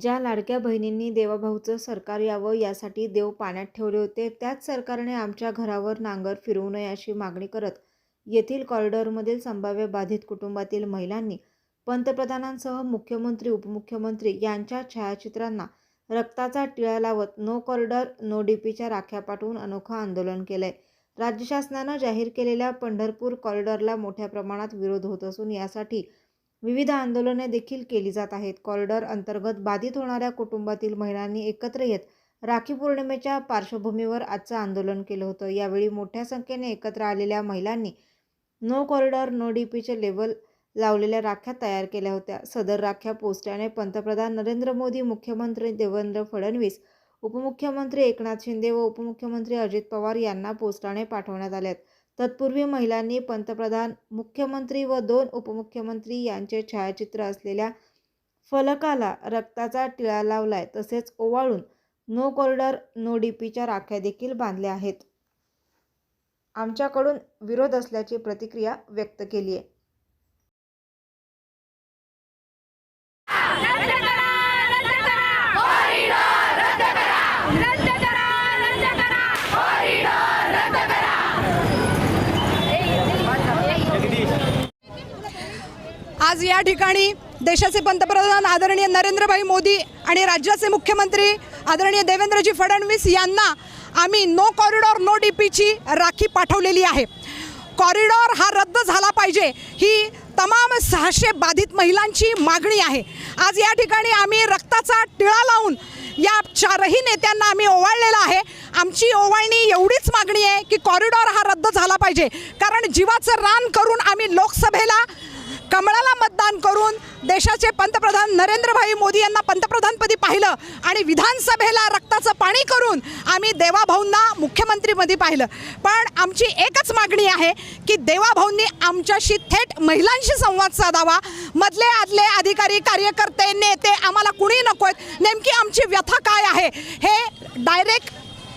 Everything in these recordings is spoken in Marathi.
ज्या लाडक्या बहिणींनी देवाभाऊचं सरकार यावं यासाठी देव पाण्यात ठेवले होते त्याच सरकारने आमच्या घरावर नांगर फिरवू नये अशी मागणी करत येथील कॉरिडॉरमधील संभाव्य बाधित कुटुंबातील महिलांनी पंतप्रधानांसह मुख्यमंत्री उपमुख्यमंत्री यांच्या छायाचित्रांना रक्ताचा टिळा लावत नो कॉरिडॉर नो डीपीच्या राख्या पाठवून अनोखं आंदोलन केलंय. राज्य शासनानं जाहीर केलेल्या पंढरपूर कॉरिडॉरला मोठ्या प्रमाणात विरोध होत असून यासाठी विविध आंदोलने देखील केली जात आहेत. कॉरिडॉर अंतर्गत बाधित होणाऱ्या कुटुंबातील महिलांनी एकत्र येत राखी पौर्णिमेच्या पार्श्वभूमीवर आजचं आंदोलन केलं होतं. यावेळी मोठ्या संख्येने एकत्र आलेल्या महिलांनी नो कॉरिडॉर नो डी पीचे लेवल लावलेल्या राख्या तयार केल्या होत्या. सदर राख्या पोस्टाने पंतप्रधान नरेंद्र मोदी मुख्यमंत्री देवेंद्र फडणवीस उपमुख्यमंत्री एकनाथ शिंदे व उपमुख्यमंत्री अजित पवार यांना पोस्टाने पाठवण्यात आल्यात. तत्पूर्वी महिलांनी पंतप्रधान मुख्यमंत्री व दोन उपमुख्यमंत्री यांचे छायाचित्र असलेल्या फलकाला रक्ताचा टिळा लावलाय तसेच ओवाळून नो कॉरिडॉर नो डीपीच्या राख्या देखील बांधल्या आहेत. आमच्याकडून विरोध असल्याची प्रतिक्रिया व्यक्त केली आहे रद्द करा रद्द करा कॉरिडॉर रद्द करा रद्द करा रद्द करा कॉरिडॉर रद्द करा आज या ठिकाणी देशाचे पंतप्रधान आदरणीय नरेंद्रभाई मोदी आणि राज्याचे मुख्यमंत्री आदरणीय देवेंद्रजी फडणवीस यांना आम्ही नो कॉरिडॉर नो डी पीची राखी पाठवलेली आहे. कॉरिडॉर हा रद्द झाला पाहिजे. ही तमाम सहाशे बाधित महिलांची मागणी आहे. आज या ठिकाणी आम्ही रक्ताचा टिळा लावून या चारही नेत्यांना आम्ही ओवाळलेला आहे. आमची ओवाळणी एवढीच मागणी आहे की कॉरिडॉर हा रद्द झाला पाहिजे. कारण जीवाचं रान करून आम्ही लोकसभेला करून देशाचे पंतप्रधान नरेंद्रभाई मोदी यांना पंतप्रधानपदी पाहिलं आणि विधानसभेला रक्ताचं पाणी करून आम्ही देवाभाऊंना मुख्यमंत्रीमध्ये पाहिलं. पण आमची एकच मागणी आहे की देवाभाऊंनी आमच्याशी थेट महिलांशी संवाद साधावा. मधले आदले अधिकारी कार्यकर्ते नेते आम्हाला कुणी नको आहेत. नेमकी आमची व्यथा काय आहे हे डायरेक्ट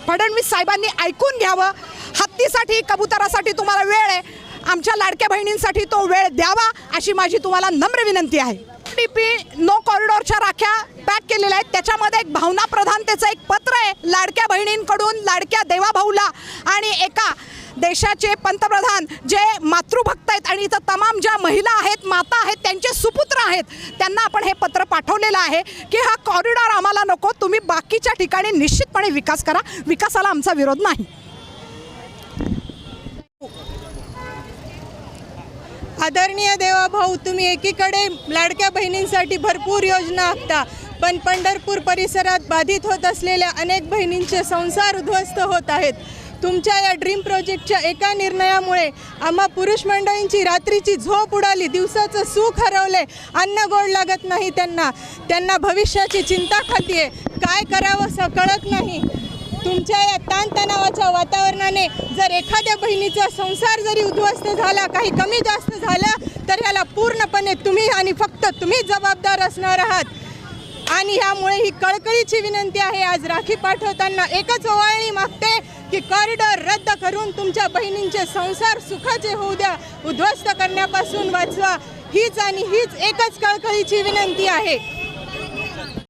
फडणवीस साहेबांनी ऐकून घ्यावं. हत्तीसाठी कबुतरासाठी तुम्हाला वेळ आहे. आमच्या लाडक्या बहिणींसाठी तो वेळ द्यावा अशी माझी तुम्हाला नम्र विनंती आहे. डी पी नो कॉरिडॉरच्या राख्या पॅक केलेल्या आहेत. त्याच्यामध्ये एक भावना प्रधानतेचं एक पत्र आहे. लाडक्या बहिणींकडून लाडक्या देवाभाऊला आणि एका देशाचे पंतप्रधान जे मातृभक्त आहेत आणि इथं तमाम ज्या महिला आहेत माता आहेत त्यांचे सुपुत्र आहेत त्यांना आपण हे पत्र पाठवलेलं आहे की हा कॉरिडॉर आम्हाला नको. तुम्ही बाकीच्या ठिकाणी निश्चितपणे विकास करा. विकासाला आमचा विरोध नाही. आदरणीय देवाभाऊ तुम्ही एकीकडे लाडक्या बहिणींसाठी भरपूर योजना आखता पण पंढरपूर परिसरात बाधित होत असलेल्या अनेक बहिणींचे संसार उद्ध्वस्त होत आहेत. तुमच्या या ड्रीम प्रोजेक्टच्या एका निर्णयामुळे आम्हा पुरुष मंडळींची रात्रीची झोप उडाली दिवसाचं सुख हरवले अन्न गोड लागत नाही त्यांना. त्यांना भविष्याची चिंता खाती आहे काय करावं असं कळत नाही. तुमच्या या ताणतणावाच्या वातावरणाने जर एखाद्या बहिणीचा संसार जरी उद्ध्वस्त झाला काही कमी जास्त झालं तर याला पूर्णपणे तुम्ही आणि फक्त तुम्ही जबाबदार असणार आहात. आणि ह्यामुळे ही कळकळीची विनंती आहे आज राखी पाठवताना एकच ओवाळणी मागते की कॉरिडॉर रद्द करून तुमच्या बहिणींचे संसार सुखाचे होऊ द्या. उद्ध्वस्त करण्यापासून वाचवा. हीच आणि हीच एकच कळकळीची विनंती आहे.